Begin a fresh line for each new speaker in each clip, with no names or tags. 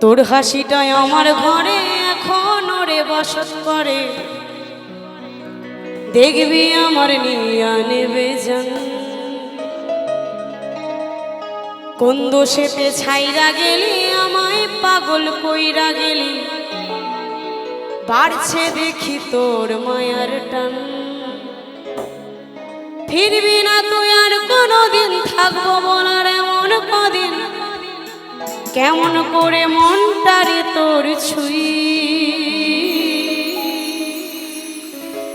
তোর হাসিটাই আমার ঘরে এখন ওরে বসত করে। দেখবি আমার নিয়া নেবে জান। কোন দোষেতে ছাইরা গেলি, আমায় পাগল কইরা গেলি। বাড়ছে দেখি তোর মায়ার টান। ফিরবি না তুই আর কোনোদিন, থাকব বলার এমন কদিন। কেমন করে মনটারে তোর ছুই?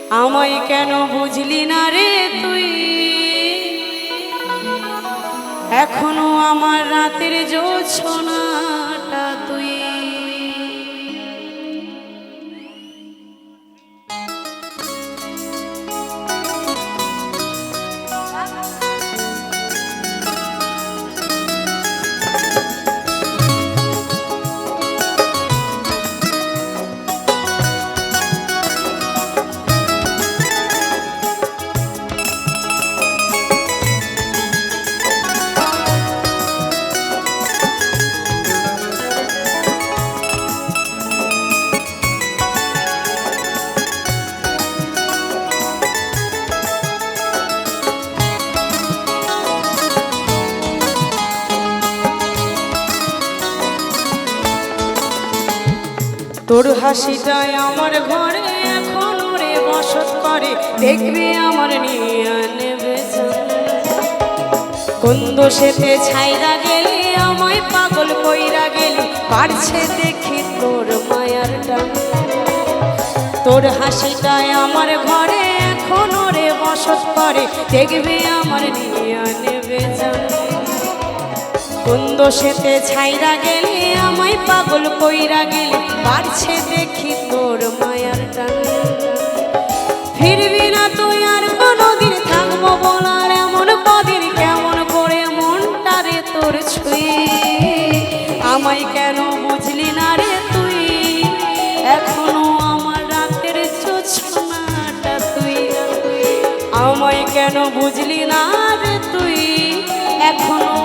আমায় কেন বুঝলি না রে তুই? এখনও আমার রাতের জোছনাটা তোর হাসিটাই আমার ঘরে এখন রে বসত করে। দেখবি আমার নিয়ে নেবে। কোন দোষেতে ছাইরা গেলি, আমায় পাগল কইরা গেলি, পারছে দেখি তোর মায়ার টান তোর হাসিটাই আমার ঘরে এখন রে বসত করে, দেখবি আমার নিয়ে নেবে জান কোন দোষেতে ছাইরা গেলি, আমায় পাগল কইরা গেলি, বাড়ছে দেখি তোর মায়ার টান। ফিরবি না তুই আর কোনোদিন থাকব বলার এমন কদিন, কেমন করে মনটারে তোর ছুঁই। আমায় কেন বুঝলি না রে তুই? এখনও আমার রাতের চোছনাটা তুই। আমায় কেন বুঝলি না রে তুই? এখনও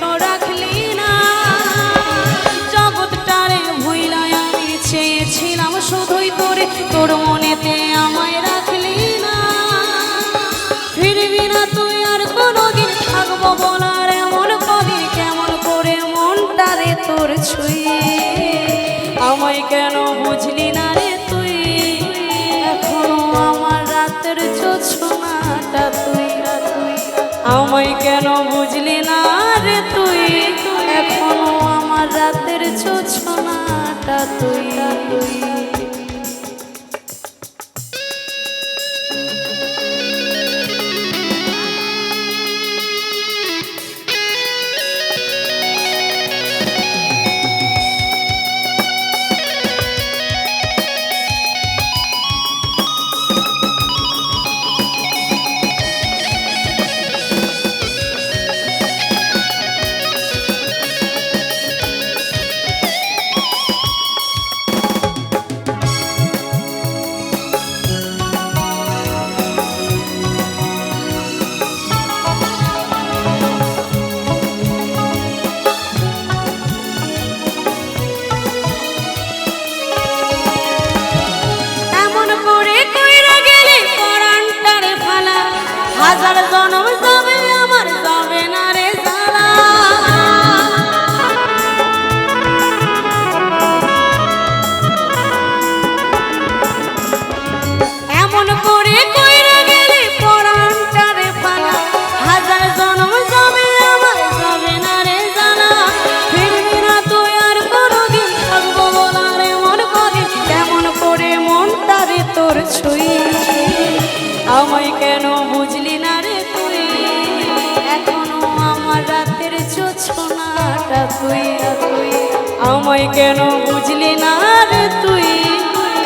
বলার এমন কদিন কেমন করে মনটারে তোর ছুঁই? আমায় কেন বুঝলি না রে তুই? এখনও আমার রাতের চোছনাটা তুই আমায় কেন বুঝলি না রে তুই? এখনও আমার রাতের চোছনাটা তুই তুই। তুই, আমায় কেন বুঝলি না রে তুই?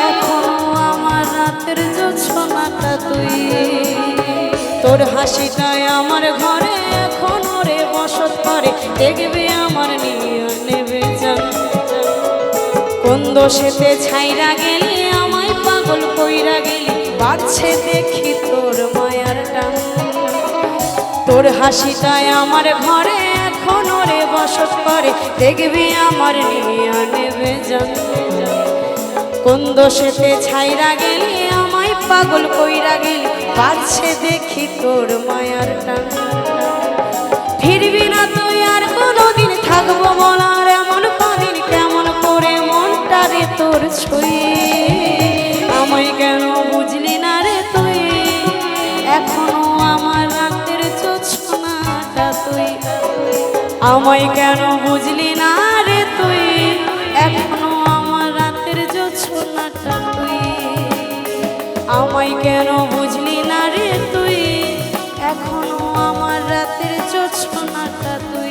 এখনও আমার রাতের জোছনাটা তুই। তোর হাসিটাই আমার ঘরে এখনও রে বসত করে দেখবে আমার নিয়ে নেবে জান কোন দোষেতে ছাইরা গেলি, আমায় পাগল কইরা গেলি, বাড়ছে দেখি তোর মায়ার টান। তোর হাসিটাই আমার ঘরে এখনও রে বসত করে? দেখবি আমার নিয়ে কোন দোষেতে ছাইরা গেলি? আমায় পাগল কইরা গেলি। পাচ্ছে দেখি তোর মায়ার টান আমায় কেন বুঝলি না রে তুই? এখনও আমার রাতের জোছনাটা তুই। আমায় কেন বুঝলি না রে তুই? এখনও আমার রাতের জোছনাটা তুই।